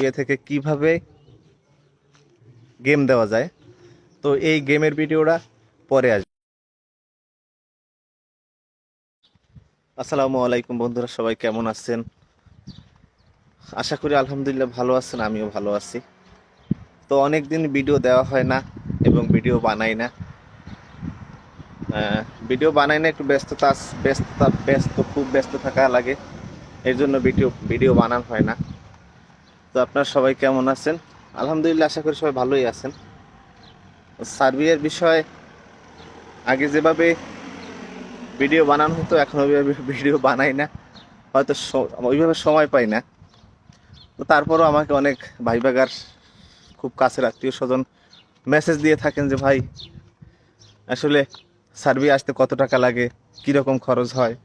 Serbia থেকে কীভাবে game দেওয়া যায়। তো এই গেমের ভিডিওটা পরে আসবে আসসালামু আলাইকুম বন্ধুরা, সবাই কেমন আছেন? আশা করি আলহামদুলিল্লাহ ভালো আছেন, আমিও ভালো আছি। তো অনেক দিন ভিডিও দেওয়া হয় না এবং ভিডিও বানাই না। ভিডিও বানাই না, একটু ব্যস্ততা ব্যস্ততা ব্যস্ত খুব ব্যস্ত থাকা লাগে। এর জন্য ভিডিও ভিডিও বানানো হয় না। তো আপনারা সবাই কেমন আছেন? আলহামদুলিল্লাহ, আশা করি সবাই ভালোই আছেন। সার্বিয়ার বিষয়ে, আগে যেভাবে ভিডিও বানানো হতো, এখন ওইভাবে ভিডিও বানাই না। হয়তো ওইভাবে সময় পাই না। তো তারপরও আমাকে অনেক ভাই বাগার খুব কাছের আত্মীয় স্বজন মেসেজ দিয়ে থাকেন যে, ভাই, আসলে সার্বিয়া আসতে কত টাকা লাগে? কীরকম খরচ হয়?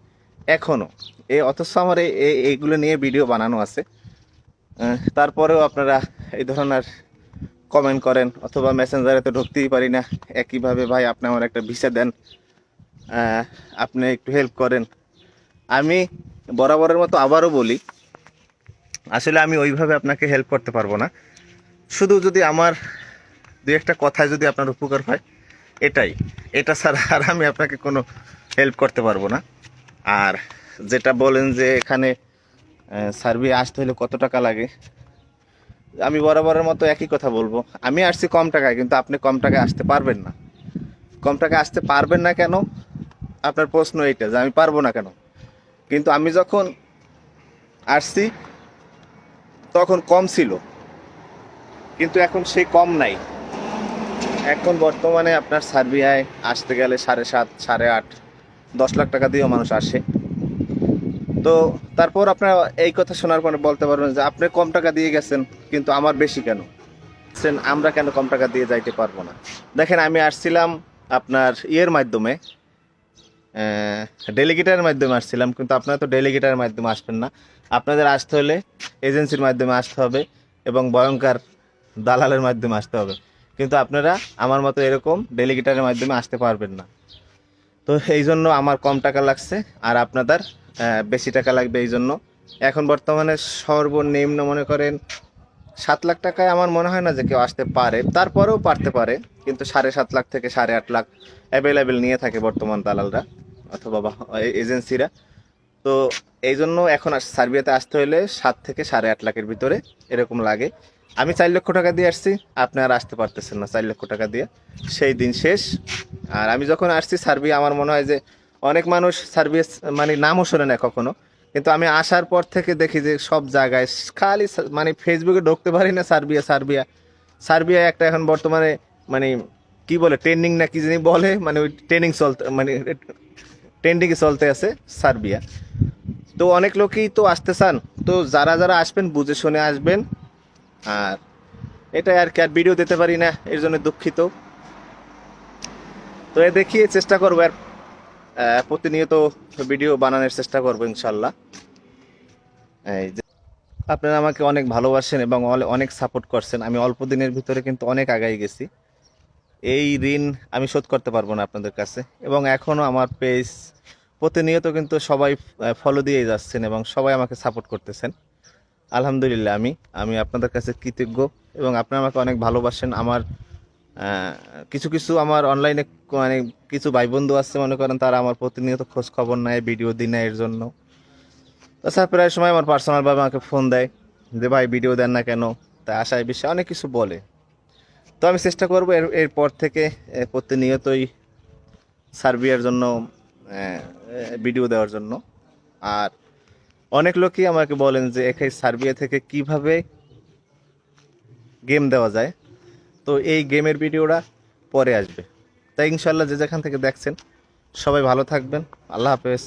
এখনও এ, অথচ আমার এই- এই- এইগুলো নিয়ে ভিডিও বানানো আছে। তারপরেও আপনারা এই ধরনের কমেন্ট করেন অথবা মেসেঞ্জারে তো ঢুকতেই পারি না। একইভাবে ভাই, আপনি আমার একটা ভিসা দেন। আপনি একটু হেল্প করেন। আমি বরাবরের মতো আবারও বলি, আসলে আমি ওইভাবে আপনাকে হেল্প করতে পারব না। শুধু যদি আমার দু একটা কথায় যদি আপনার উপকার হয়, এটাই। এটা ছাড়া আর আমি আপনাকে কোনো হেল্প করতে পারব না। আর যেটা বলেন যে এখানে সার্ভে আসতে হলে কত টাকা লাগে? আমি বরাবরের মতো একই কথা বলব। আমি আসছি কম টাকায়, কিন্তু আপনি কম টাকায় আসতে পারবেন না। কম টাকায় আসতে পারবেন না কেন? আপনার প্রশ্ন এইটা যে আমি পারব না কেন? কিন্তু আমি যখন আসছি, তখন কম ছিল। কিন্তু এখন সেই কম নাই। এখন বর্তমানে আপনার সার্বিয়ায় আসতে গেলে সাড়ে সাত, সাড়ে আট, দশ লাখ টাকা দিয়েও মানুষ আসে। তো তারপর আপনার এই কথা শোনার পরে বলতে পারবেন যে আপনি কম টাকা দিয়ে গেছেন, কিন্তু আমার বেশি কেন? আমরা কেন কম টাকা দিয়ে যাইতে পারব না? দেখেন, আমি আসছিলাম আপনার ইয়ের মাধ্যমে ডেলিগেটারের মাধ্যমে আসছিলাম, কিন্তু আপনারা তো ডেলিগেটারের মাধ্যমে আসবেন না। আপনাদের আসতে হলে এজেন্সির মাধ্যমে আসতে হবে এবং ভয়ঙ্কর দালালের মাধ্যমে আসতে হবে। কিন্তু আপনারা আমার মতো এরকম ডেলিগেটারের মাধ্যমে আসতে পারবেন না। তো এই জন্য আমার কম টাকা লাগছে আর আপনাদের বেশি টাকা লাগবে এই জন্য এখন বর্তমানে সর্বনিম্ন মনে করেন সাত লাখ টাকায় আমার মনে হয় না যে কেউ আসতে পারে। তারপরেও পারতে পারে, কিন্তু সাড়ে সাত লাখ থেকে সাড়ে আট লাখ অ্যাভেলেবেল নিয়ে থাকে বর্তমান দালালরা অথবা এজেন্সিরা তো এই জন্য এখন সার্বিয়াতে আসতে হলে সাত থেকে সাড়ে আট লাখের ভিতরে এরকম লাগে। আমি চার লক্ষ টাকা দিয়ে আসছি, আপনি আর আসতে পারতেছেন না চার লক্ষ টাকা দিয়ে। সেই দিন শেষ। আর আমি যখন আসছি সার্বিয়া আমার মনে হয় যে অনেক মানুষ সার্বিয়া মানে নামও শোনে না কখনো। কিন্তু আমি আসার পর থেকে দেখি যে সব জায়গায় খালি মানে ফেসবুকে ঢুকতে পারি না সার্বিয়া সার্বিয়া। সার্বিয়া একটা এখন বর্তমানে মানে কি বলে ট্রেন্ডিং না কি জানি বলে মানে ওই ট্রেনিং চলতে মানে ট্রেন্ডিংয়ে চলতে আছে সার্বিয়া। তো অনেক লোকই তো আসতে চান। তো যারা যারা আসবেন, বুঝে শুনে আসবেন। আর এটাই আর কি, আর ভিডিও দিতে পারি না, এর জন্য দুঃখিত। তো এ দেখিয়ে চেষ্টা করব, আর প্রতিনিয়ত ভিডিও বানানোর চেষ্টা করব, ইনশাল্লাহ। এই যে, আপনারা আমাকে অনেক ভালোবাসেন এবং অনেক সাপোর্ট করছেন। আমি অল্প দিনের ভিতরে কিন্তু অনেক আগাই গেছি। এই ঋণ আমি শোধ করতে পারব না আপনাদের কাছে। এবং এখনও আমার পেজ প্রতিনিয়ত কিন্তু সবাই ফলো দিয়েই যাচ্ছেন এবং সবাই আমাকে সাপোর্ট করতেছেন। আলহামদুলিল্লাহ, আমি আমি আপনাদের কাছে কৃতজ্ঞ এবং আপনারা আমাকে অনেক ভালোবাসেন। আমার কিছু কিছু আমার অনলাইনে মানে কিছু ভাই বন্ধু আছে, মনে করেন তারা আমার প্রতিনিয়ত খোঁজ খবর নেয়, ভিডিও দিন এর জন্য। তাছাড়া প্রায় সময় আমার পার্সোনালভাবে আমাকে ফোন দেয় যে, ভাই, ভিডিও দেন না কেন? তা আশায় বিষয়ে অনেক কিছু বলে। তো আমি চেষ্টা করব এর, এরপর থেকে প্রতিনিয়তই সার্বিয়ার জন্য ভিডিও দেওয়ার জন্য। আর অনেক লোকই আমাকে বলেন যে এখানে সার্বিয়া থেকে কীভাবে গেম দেওয়া যায়? তো এই গেমের ভিডিওটা পরে আসবে। তাই ইনশাল্লাহ যে যেখান থেকে দেখছেন, সবাই ভালো থাকবেন। আল্লাহ হাফেজ।